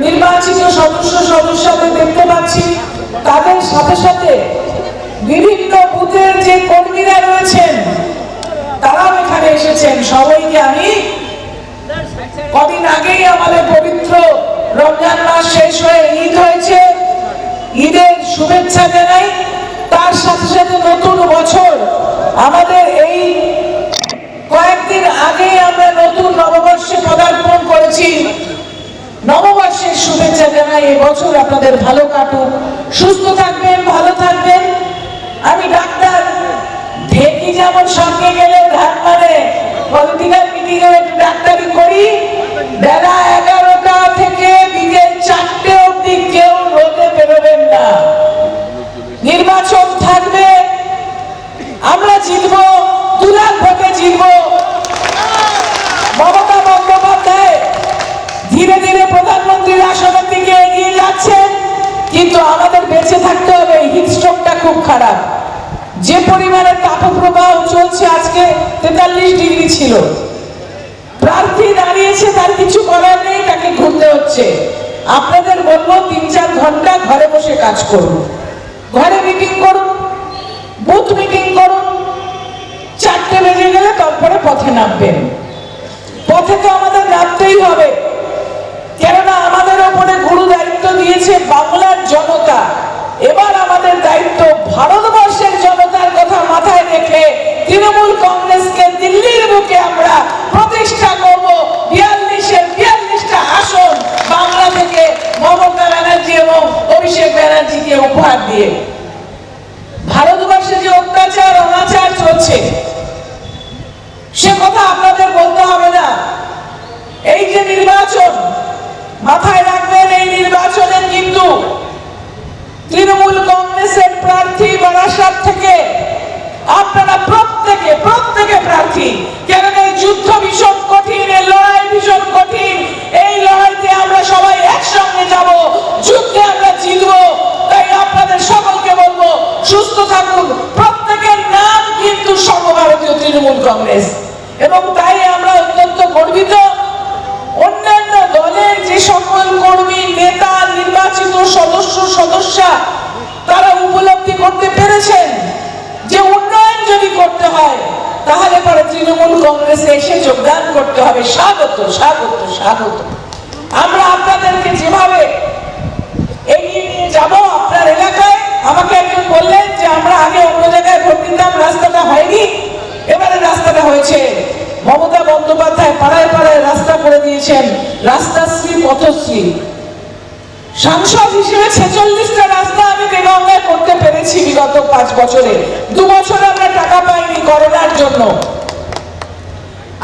নির্বাচিত সদস্য সদস্যদের দেখতে পাচ্ছি। তাদের সাথে সাথে বিভিন্ন বুথের যে কর্মীরা রয়েছেন, তারাও এখানে এসেছেন। সবাইকে আমি কদিন আগেই আমাদের পবিত্র রমজান মাস শেষ হয়ে ঈদ হয়েছে। ঈদের শুভেচ্ছা জানাই। তার সাথে সাথে নতুন বছর। আমাদের এই কয়েকদিন আগেই আমরা নতুন নববর্ষে পদার্পণ করেছি। নববর্ষের শুভেচ্ছা জানাই বছর আপনাদের ভালো কাটুক, সুস্থ থাকবেন, ভালো থাকবেন। আমি ডাক্তার, ঢেকি যেমন সঙ্গে গেলে ধান মানে পলিটিক্যাল মিটিং এ একটু ডাক্তারি করি, বেলা এগারোটা থেকে বিকেল চারটে অবধি কেউ রোদে বেরোবেন না। কিন্তু আমাদের বেঁচে থাকতে হবে হিটস্ট্রোকটা খুব খারাপ। যে পরিমাণে তাপপ্রবাহ চলছে আজকে, তেতাল্লিশ ডিগ্রি ছিল। প্রার্থী দাঁড়িয়েছে, তার কিছু করার নেই, তাকে ঘুরতে হচ্ছে। আপনাদের বলব, তিন চার ঘণ্টা ঘরে বসে কাজ করুন। ঘরে মিটিং করুন বুথ মিটিং করুন, চারটে বেজে গেলে তারপরে পথে নামবেন। পথে তো আমাদের নামতেই হবে। কেননা আমাদের ওপরে গুরু দায়িত্ব দিয়েছে বাংলার জনতা। এবার আমাদের দায়িত্ব ভারতবর্ষের জনতার কথা মাথায় রেখে তৃণমূল কংগ্রেসকে দিল্লির বুকে আমরা প্রতিষ্ঠা করব। বিয়াল্লিশের বিয়াল্লিশটা আসন বাংলা থেকে মমতা ব্যানার্জি এবং অভিষেক ব্যানার্জিকে উপহার দিয়ে। ভারতবর্ষে যে অত্যাচার অনাচার চলছে, সে কথা আপনাদের বলতে হবে না। এই যে নির্বাচন মাথায় নির্বাচনে কিন্তু তৃণমূল কংগ্রেসের প্রার্থী বারাসাত থেকে আপনারা প্রত্যেকে প্রত্যেকে প্রার্থী। কেন এই যুদ্ধ ভীষণ কঠিন, এই লড়াই ভীষণ কঠিন। এই লড়াইতে আমরা সবাই একসঙ্গে যাব, যুদ্ধে আমরা জিতবো। তাই আপনাদের সকলকে বলব, সুস্থ থাকুন। প্রত্যেকের নাম কিন্তু সর্বভারতীয় তৃণমূল কংগ্রেস। এবং তাই আমরা অত্যন্ত গর্বিত। অন্যান্য সদস্য, সদস্যা, তারা উপলব্ধি করতে পেরেছেন যে উন্নয়ন যদি করতে হয়, তাহলে পরে তৃণমূল কংগ্রেসে এসে যোগদান করতে হবে। স্বাগত স্বাগত স্বাগত। আমরা আপনাদেরকে যেভাবে এগিয়ে নিয়ে যাব আপনার এলাকায়, আমাকে একজন বললেন যে আমরা আগে অন্য জায়গায় ভোট দিতাম, রাস্তাটা হয়নি। এবারে রাস্তাটা হয়েছে। মমতা বন্দ্যোপাধ্যায় পাড়ায় পাড়ায় রাস্তা করে দিয়েছেন। রাস্তাশ্রী, পথশ্রী। সাংসদ হিসেবে ছেচল্লিশটা রাস্তা আমি বেগঙ্গায় করতে পেরেছি বিগত পাঁচ বছরে। দু বছর আমরা টাকা পাইনি করোনার জন্য।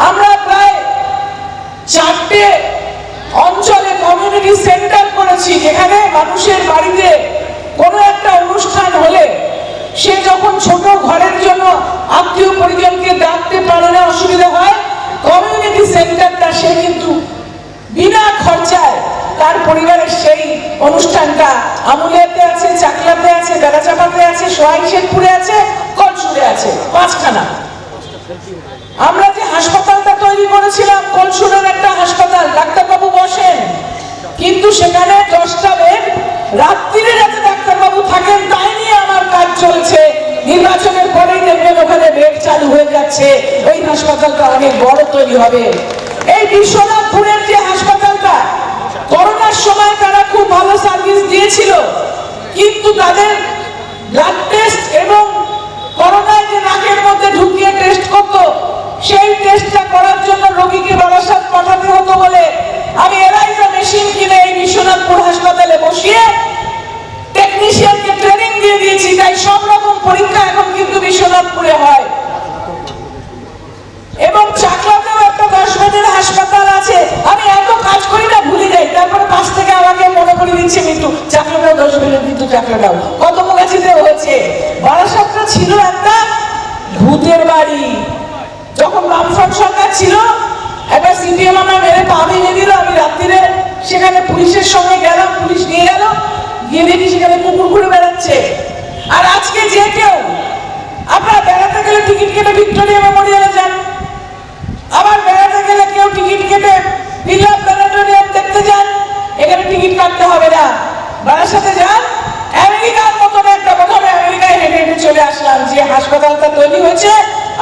আমরা প্রায় চারটে অঞ্চলে কমিউনিটি সেন্টার করেছি, যেখানে মানুষের বাড়িতে কোনো একটা অনুষ্ঠান হলে সে যখন ছোট ঘরের জন্য আত্মীয় পরিজনকে ডাকতে পারে না, অসুবিধা হয় কমিউনিটি সেন্টারটা সে কিন্তু বিনা খরচায় তার পরিবারের সেই অনুষ্ঠানটা আমুলিয়াতে আছে, চাকলাতে আছে বেড়াচাপাতে আছে সোহাই শেখপুরে আছে, কলসুরে আছে পাঁচখানা আমরা যে হাসপাতালটা তৈরি করেছিলাম, কলসুরের একটা হাসপাতাল, ডাক্তারবাবু বসেন। কিন্তু সেখানে দশটা বেড, রাত্রিরে যাতে ডাক্তারবাবু থাকেন, তাই নিয়ে আমার কাজ চলছে। নির্বাচনের পরেই দেখবেন ওখানে বেড চালু হয়ে যাচ্ছে। ওই হাসপাতালটা অনেক বড় তৈরি হবে। এই বিশ্বনাথপুরের সময় তারা খুব ভালো সার্ভিস দিয়েছিল। কিন্তু তাদের ব্লাড টেস্ট এবং করোনায় যে নাকের মধ্যে বেডের কিন্তু চাকলাটাও কত মুগাছিতে হয়েছে? বারাসাতটা ছিল একটা ভূতের বাড়ি। যখন বামফ্রন্ট সরকার ছিল, একটা সিপিএম আমরা মেরে পা ভেঙে দিল, আমি রাত্রিরে সেখানে পুলিশের সঙ্গে গেলাম, পুলিশ নিয়ে গেল, গিয়ে দেখি সেখানে কুকুর ঘুরে বেড়াচ্ছে। আর আজকে যে কেউ আপনারা বেড়াতে গেলে টিকিট কেটে ভিক্টোরিয়া মেমোরিয়ালে যান। আবার বেড়াতে গেলে কেউ টিকিট কেটে বিল্লা প্ল্যানেটোরিয়াম দেখতে যান এখানে টিকিট যে হাসপাতালটা তৈরি হয়েছে।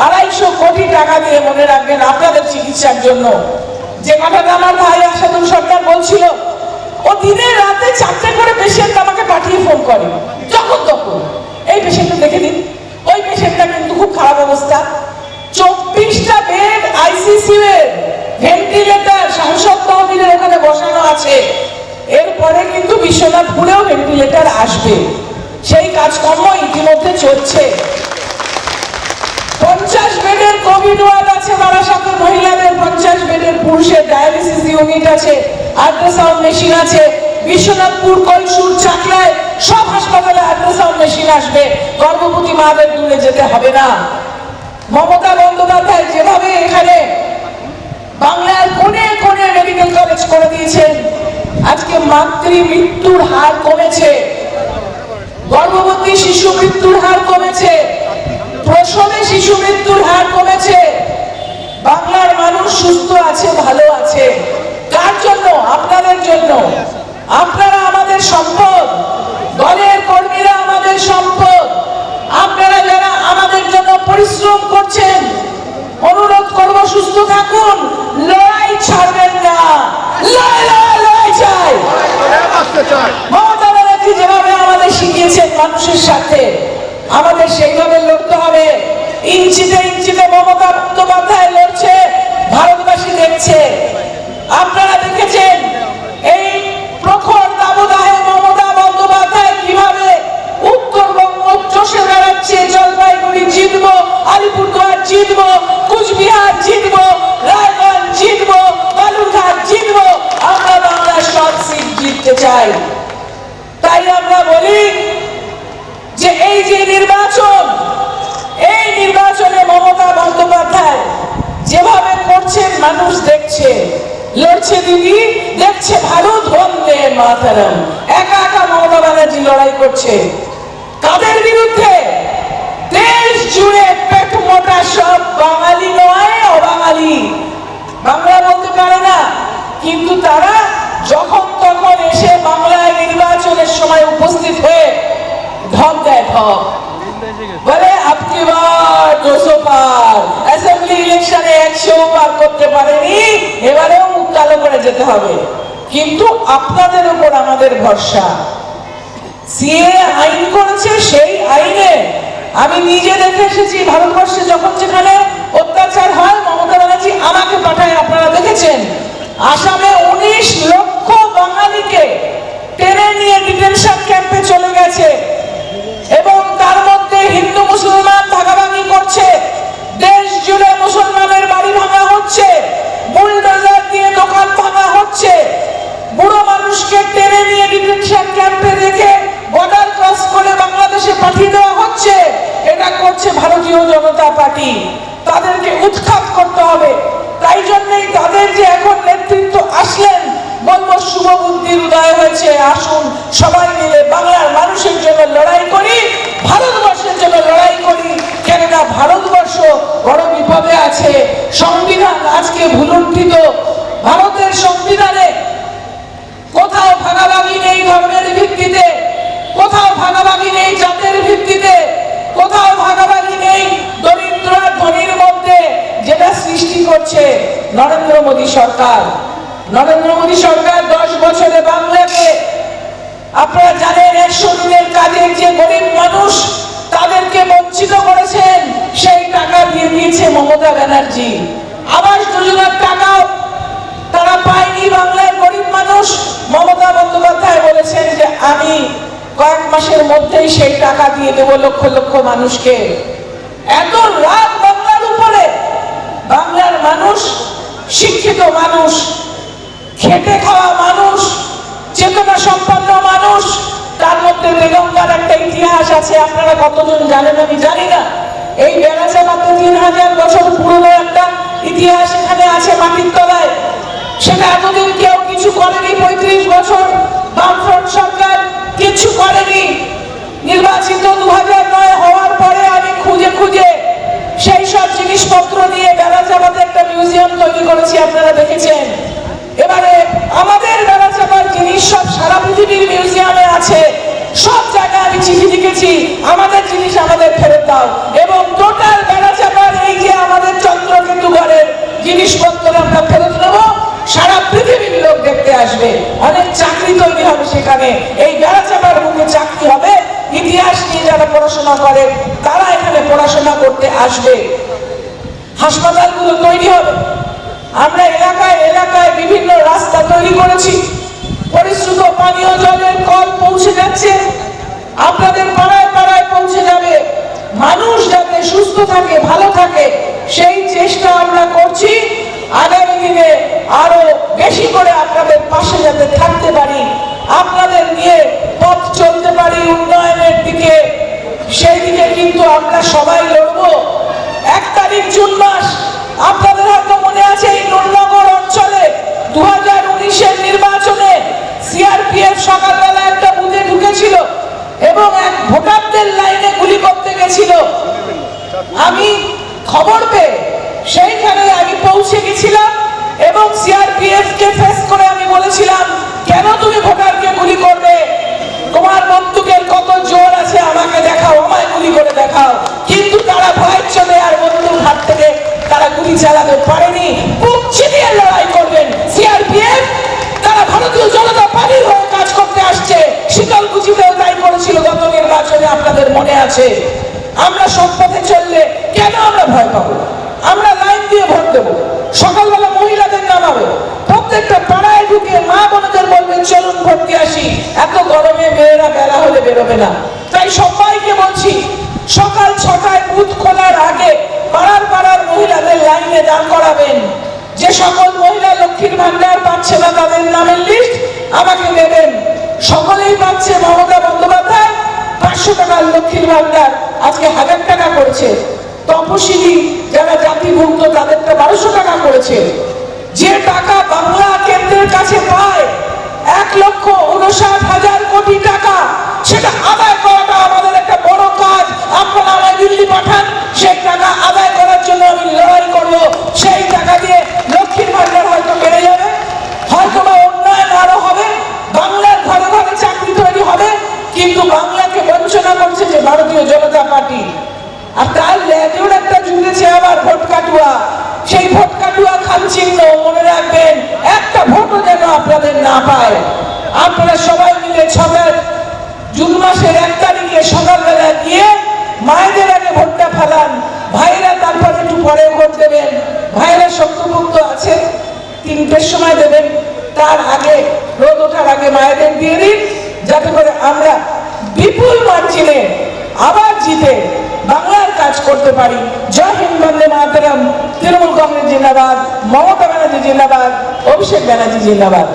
আড়াইশো কোটি টাকা দিয়ে মনে রাখবেন আপনাদের চিকিৎসার জন্য। যে কথাটা আমার ভাই আসাদুল সরকার বলছিল, ও দিনে রাতে চারটে করে পেশেন্ট আমাকে পাঠিয়ে ফোন করে। যখন তখন। এই পেশেন্টটা দেখে দিন ওই পেশেন্টটা কিন্তু খুব খারাপ অবস্থা। চব্বিশটা বেড আইসিসিউ এর ভেন্টিলেটর সাংসদ তহবিলের ওখানে বসানো আছে। এরপরে কিন্তু বিশ্বনাথপুরেও ভেন্টিলেটর আসবে। সেই কাজকর্ম ইতিমধ্যে চলছে। পঞ্চাশ বেডের কোভিড ওয়ার্ড আছে বারাসাতে মহিলাদের পঞ্চাশ বেডের পুরুষের ডায়ালিসিস ইউনিট আছে, আল্ট্রাসাউন্ড মেশিন আছে, বিশ্বনাথপুর, কলসুর, চাকলায় সব হাসপাতালে আল্ট্রাসাউন্ড মেশিন আসবে। গর্ভবতী মাদের দূরে যেতে হবে না। মমতা বন্দ্যোপাধ্যায় যেভাবে এখানে বাংলার কোনে কোনে মেডিকেল কলেজ করে দিয়েছেন, আজকে মাতৃ মৃত্যুর হার কমেছে, গর্ভবতী শিশু মৃত্যুর হার কমেছে প্রসবে শিশু মৃত্যুর হার কমেছে। বাংলার মানুষ সুস্থ আছে ভালো আছে কার জন্য আপনাদের জন্য আপনারা আমাদের সম্পদ দলের কর্মীরা আমাদের সম্পদ আপনারা যারা আমাদের জন্য পরিশ্রম করছেন অনুরোধ করব সুস্থ থাকুন লড়াই ছাড়বেন না লড়াই লড়াই লড়াই চাই আসতে চায় মমতা ব্যানার্জি যেভাবে আমাদের শিখিয়েছেন মানুষের সাথে আমাদের সেইভাবে লড়তে হবে ইঞ্চিতে ইঞ্চিতে মমতা বন্দ্যোপাধ্যায় লড়ছে, ভারতবাসী দেখছে। আপনারা জলপাইগুড়ি জিতবো, আলিপুরদুয়ার জিতবো, কুচবিহার জিতবো, রায়গঞ্জ জিতবো, বালুরঘাট জিতবো, আমরা বাংলার সব সিট জিততে চাই তাই আমরা বলি যে এই যে নির্বাচন এই নির্বাচনে মমতা বন্দ্যোপাধ্যায় যেভাবে করছেন মানুষ দেখছে। লড়ছে দিদি, দেখছে ভারত বন্দে মাতারাম। একা একা মমতা ব্যানার্জি লড়াই করছে। কাদের বিরুদ্ধে? দেশ জুড়ে পেট মোটা সব বাঙালি নয়, অবাঙালি। বাংলা বলতে পারে না। কিন্তু তারা যখন তখন এসে বাংলায় নির্বাচনের সময় উপস্থিত হয়ে ঢপ দেয় ঢপ বলে আপকি বার দুশো পার। অ্যাসেম্বলি ইলেকশনে একশো পার করতে পারেনি, এবারেও মুখ কালো করে যেতে হবে। কিন্তু আপনাদের উপর আমাদের ভরসা। সিএ আইন করেছে সেই আইনে। আমি নিজে দেখে এসেছি, ভারতবর্ষে যখন যেখানে অত্যাচার হয়, মমতা ব্যানার্জি আমাকে পাঠায়, আপনারা দেখেছেন। আসামে উনিশ লক্ষ বাঙালিকে টেনে নিয়ে ডিটেনশন ক্যাম্পে চলে গেছে। এবং মধ্যে হিন্দু মুসলমান ভাগাভাগি করছে। দেশ জুড়ে মুসলমানের বাড়ি ভাঙা হচ্ছে। বুলডোজার দিয়ে দোকান ভাঙা হচ্ছে। বুড়ো মানুষকে টেনে নিয়ে ডিটেনশন ক্যাম্পে রেখে বর্ডার ক্রস করে বাংলাদেশে পাঠিয়ে দেওয়া হচ্ছে। এটা করছে ভারতীয় জনতা পার্টি। তাদেরকে উৎখাত করতে হবে। তাই জন্যই তাদের যে এখন নেতৃত্ব আসলেন, বলব শুভ বুদ্ধির উদয় হয়েছে। আসুন সবাই মিলে বাংলার মানুষের জন্য লড়াই করি। ভারতবর্ষের জন্য লড়াই করি। কেননা ভারতবর্ষ বড় বিপদে আছে। সংবিধান আজকে ভুলুণ্ঠিত। ভারতের সংবিধানে কোথাও ভাগাভাগি নেই ধর্মের ভিত্তিতে। কোথাও ভাগাভাগি নেই জাতের ভিত্তিতে। কোথাও ভাগাভাগি নেই দরিদ্র ধনীর মধ্যে যেটা সৃষ্টি করছে নরেন্দ্র মোদী সরকার। নরেন্দ্র মোদী সরকার দশ বছরে বাংলাকে আপনারা জানেন একশো দিনের কাজের যে গরিব মানুষ, তাদেরকে বঞ্চিত করেছেন, সেই টাকা দিয়ে দিয়েছে মমতা ব্যানার্জি। আবাস যোজনার টাকাও তারা পায়নি বাংলার গরিব মানুষ। মমতা বন্দ্যোপাধ্যায় বলেছেন যে, আমি কয়েক মাসের মধ্যেই সেই টাকা দিয়ে দেবো লক্ষ লক্ষ মানুষকে। এত রাত বাংলার উপরে বাংলার মানুষ, শিক্ষিত মানুষ, খেটে খাওয়া মানুষ চেতনা সম্পন্ন মানুষ, তার মধ্যে বেগঙ্গার একটা ইতিহাস আছে, আপনারা কতজন জানেন আমি জানি না। এই বেড়াচা মাত্র তিন হাজার বছর পুরনো একটা ইতিহাস এখানে আছে মাটির তলায়। সেটা এতদিন কেউ কিছু করেনি, পঁয়ত্রিশ বছর বামফ্রন্ট সরকার কিছু করেনি। নির্বাচিত দু নয় হওয়ার পরে আমি খুঁজে খুঁজে সেই সব জিনিসপত্র নিয়ে বেড়াচাপাতে একটা মিউজিয়াম সেখানে এই বেড়া চাপার মুখে চাকরি হবে। ইতিহাস নিয়ে যারা পড়াশোনা করে, তারা এখানে পড়াশোনা করতে আসবে। হাসপাতালগুলো তৈরি হবে। আমরা এলাকায় এলাকায় বিভিন্ন রাস্তা তৈরি করেছি। পরিশ্রুত পানীয় জলের কল পৌঁছে যাচ্ছে। আপনাদের পাড়ায় পাড়ায় পৌঁছে যাবে। মানুষ যাতে সুস্থ থাকে, ভালো থাকে, সেই চেষ্টা আমরা করছি। আগামী দিনে আরও বেশি করে আপনাদের পাশে যাতে থাকতে পারি। আপনাদের নিয়ে পথ চলতে পারি উন্নয়নের দিকে সেই দিকে কিন্তু আমরা সবাই লড়বো। এক তারিখ জুন মাস, আপনাদের হয়তো মনে আছে এই নুরনগর অঞ্চলে দু হাজার উনিশের নির্বাচনে সিআরপিএফ সকালবেলা একটা বুথে ঢুকেছিল এবং এক ভোটারদের লাইনে গুলি করতে গেছিল। আমি খবর পেয়ে সেইখানে আমি পৌঁছে গেছিলাম। এবং সিআরপিএফ কে ফেস করে আমি বলেছিলাম, কেন তুমি ভোটারকে গুলি করবে? তোমার বন্দুকের কত জোর আছে আমাকে দেখাও, আমায় গুলি করে দেখাও। কিন্তু তারা ভয় চলে আর বন্দুক হাত থেকে তারা গুলি চালাতে পারেনি। বুক চিনিয়ে লড়াই করবেন সিআরপিএফ তারা ভারতীয় জনতা পার্টির হয়ে কাজ করতে আসছে। শীতলকুচিতেও তাই করেছিল গত নির্বাচনে, আপনাদের মনে আছে? আমরা সৎ পথে চললে কেন আমরা ভয় পাবো? আমরা লাইন দিয়ে ভোট দেবো? সকালবেলা মহিলাদের নামাবে। প্রত্যেকটা পাড়ায় ঢুকে মা বোনদের বলবেন চলুন দিয়ে আসি। এত গরমে মেয়েরা বেলা হলে বেরোবে না। তাই সবাইকে বলছি, সকাল ছটায় বুথ খোলার আগে পাড়ার পাড়ার মহিলাদের লাইনে দাঁড় করাবেন। যে সকল মহিলা লক্ষ্মীর ভান্ডার পাচ্ছে না, তাদের নামের লিস্ট আমাকে দেবেন। সকলেই পাচ্ছে মমতা বন্দ্যোপাধ্যায়। পাঁচশো টাকার লক্ষ্মীর ভান্ডার আজকে হাজার টাকা করেছে তপশিলি যারা জাতিভুক্ত তাদেরকে বারোশো টাকা করেছে। যে টাকা বাংলা কেন্দ্রের কাছে পায়, এক লক্ষ উনষাট হাজার কোটি টাকা, সেটা আদায় করাটা আমাদের একটা বড় কাজ। আপনারা দিল্লি পাঠান, সেই টাকা আদায় করার জন্য আমি লড়াই করব সেই টাকা দিয়ে লক্ষ্মীর ভান্ডার হয়তো বেড়ে যাবে হয়তো বা উন্নয়ন আরও হবে বাংলার ঘরে ঘরে চাকরি তৈরি হবে কিন্তু বাংলাকে বঞ্চনা করছে যে ভারতীয় জনতা পার্টি আর তার লেজের একটা জুড়েছে আবার ভোট কাটুয়া সেই ভোট কাটুয়া খান চিহ্ন মনে রাখবেন একটা ভোটও যেন আপনাদের না পায় আপনারা সবাই মিলে ছবের জুন মাসের এক তারিখে সকালবেলা গিয়ে মায়েদের আগে ভোটটা ফেলান ভাইরা তারপর একটু পরে ভোট দেবেন ভাইরা শক্তভুক্ত আছে, তিনটের সময় দেবেন, তার আগে রোদ ওঠার আগে মায়েদের দিয়ে দিন, যাতে করে আমরা বিপুল মার্জিনে আবার জিতে বাংলার কাজ করতে পারি। জয় হিন্দ, বন্দে মাতরম। তৃণমূল কংগ্রেস জিন্দাবাদ, মমতা ব্যানার্জি জিন্দাবাদ, অভিষেক ব্যানার্জি জিন্দাবাদ।